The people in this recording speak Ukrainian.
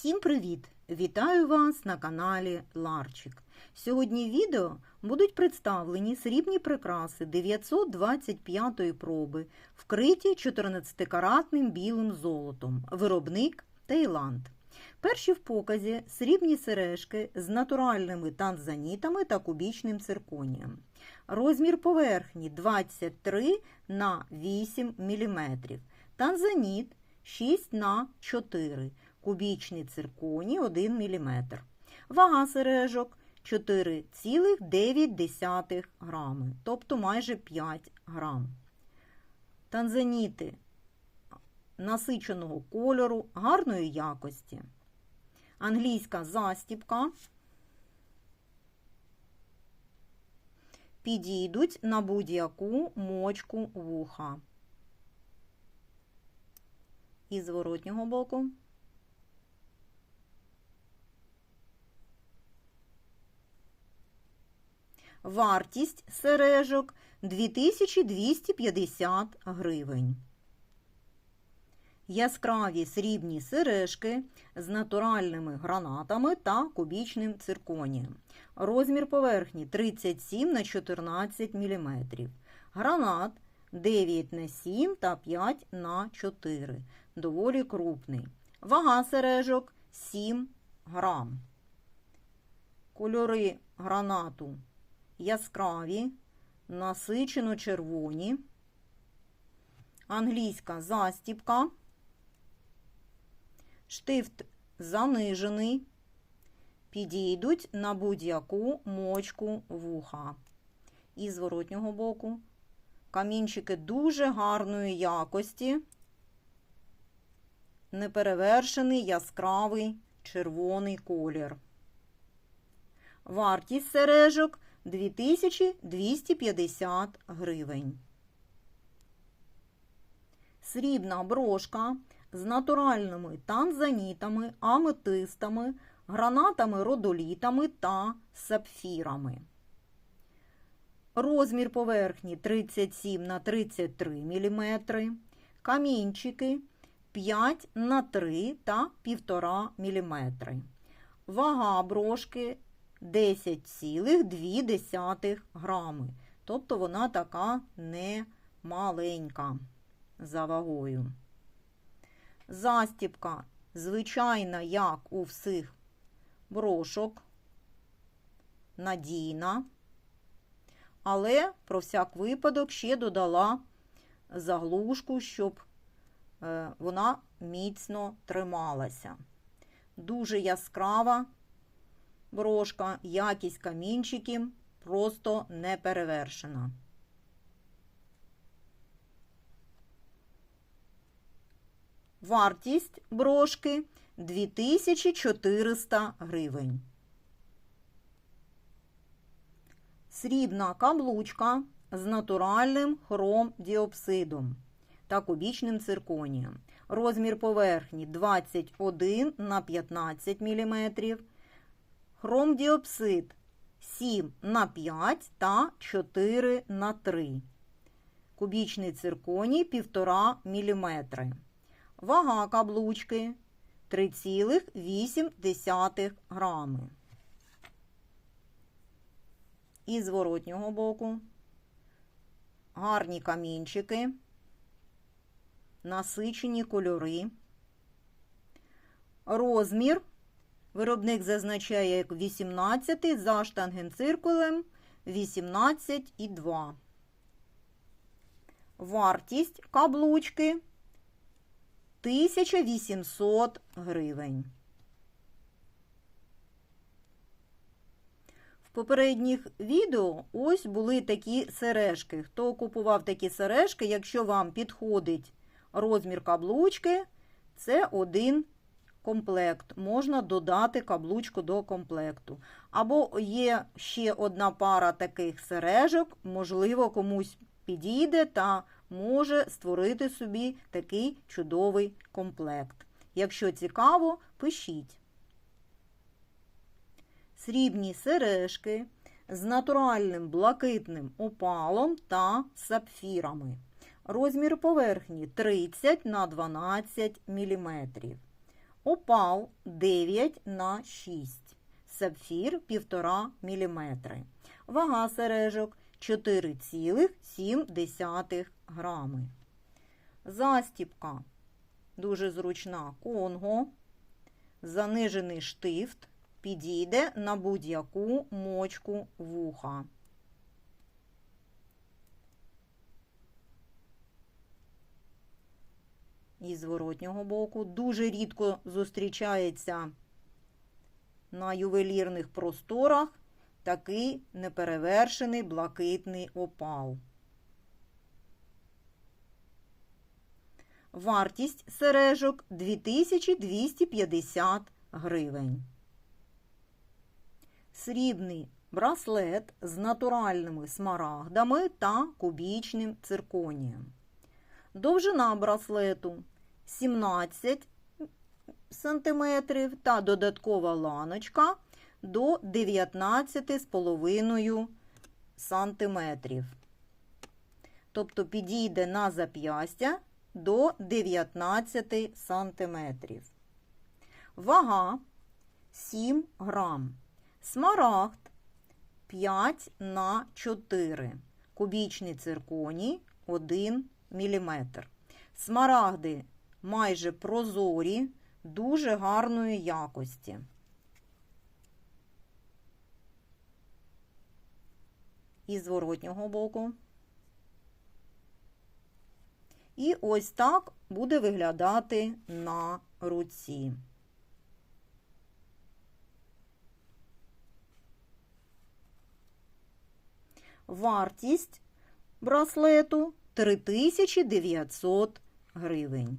Всім привіт! Вітаю вас на каналі Ларчик. Сьогодні в відео будуть представлені срібні прикраси 925 проби, вкриті 14-каратним білим золотом, виробник Таїланд. Перші в показі срібні сережки з натуральними танзанітами та кубічним цирконієм. Розмір поверхні 23 на 8 мм. Танзаніт 6 на 4 кубічний цирконій 1 мм. Вага сережок 4,9 грами, тобто майже 5 грам. Танзаніти насиченого кольору, гарної якості. Англійська застіпка. Підійдуть на будь-яку мочку вуха. І зворотнього боку. Вартість сережок 2250 гривень. Яскраві срібні сережки з натуральними гранатами та кубічним цирконієм. Розмір поверхні 37 на 14 мм. Гранат 9 на 7 та 5 на 4. Доволі крупний. Вага сережок 7 грам. Кольори гранату яскраві, насичено червоні, англійська застіпка, штифт занижений, підійдуть на будь-яку мочку вуха. І зворотнього боку. Камінчики дуже гарної якості, неперевершений яскравий червоний колір. Вартість сережок 2250 гривень. Срібна брошка з натуральними танзанітами, аметистами, гранатами, родолітами та сапфірами. Розмір поверхні 37 на 33 мм. Камінчики 5 на 3 та 1,5 мм. Вага брошки 10,2 грами. Тобто вона така не маленька за вагою. Застіпка звичайна, як у всіх брошок, надійна, але про всяк випадок ще додала заглушку, щоб е, вона міцно трималася. Дуже яскрава брошка, якість камінчиків просто не перевершена. Вартість брошки 2400 гривень. Срібна каблучка з натуральним хромдіопсидом та кубічним цирконієм. Розмір поверхні 21 на 15 мм хромдіопсид 7 на 5 та 4 на 3. Кубічний цирконій 1,5 мм. Вага каблучки 3,8 грами. І зворотнього боку гарні камінчики, насичені кольори, розмір Виробник зазначає як 18 за штангенциркулем 18,2. Вартість каблучки 1800 гривень. В попередніх відео ось були такі сережки. Хто купував такі сережки, якщо вам підходить розмір каблучки, це один комплект, можна додати каблучку до комплекту. Або є ще одна пара таких сережок, можливо, комусь підійде та може створити собі такий чудовий комплект. Якщо цікаво, пишіть. Срібні сережки з натуральним блакитним опалом та сапфірами. Розмір поверхні 30 на 12 мм. Опал 9 на 6. Сапфір 1,5 мм. Вага сережок 4,7 грами. Застіпка дуже зручна конго. Занижений штифт підійде на будь-яку мочку вуха. І зворотнього боку дуже рідко зустрічається на ювелірних просторах такий неперевершений блакитний опал. Вартість сережок 2250 гривень. Срібний браслет з натуральними смарагдами та кубічним цирконієм. Довжина браслету 17 см та додаткова ланочка до 19,5 см. Тобто підійде на зап'ястя до 19 см. Вага 7 грам. Смарагд 5 на 4. Кубічний цирконій 1 мм. Смарагди майже прозорі, дуже гарної якості. І з зворотнього боку. І ось так буде виглядати на руці. Вартість браслету 3900 гривень.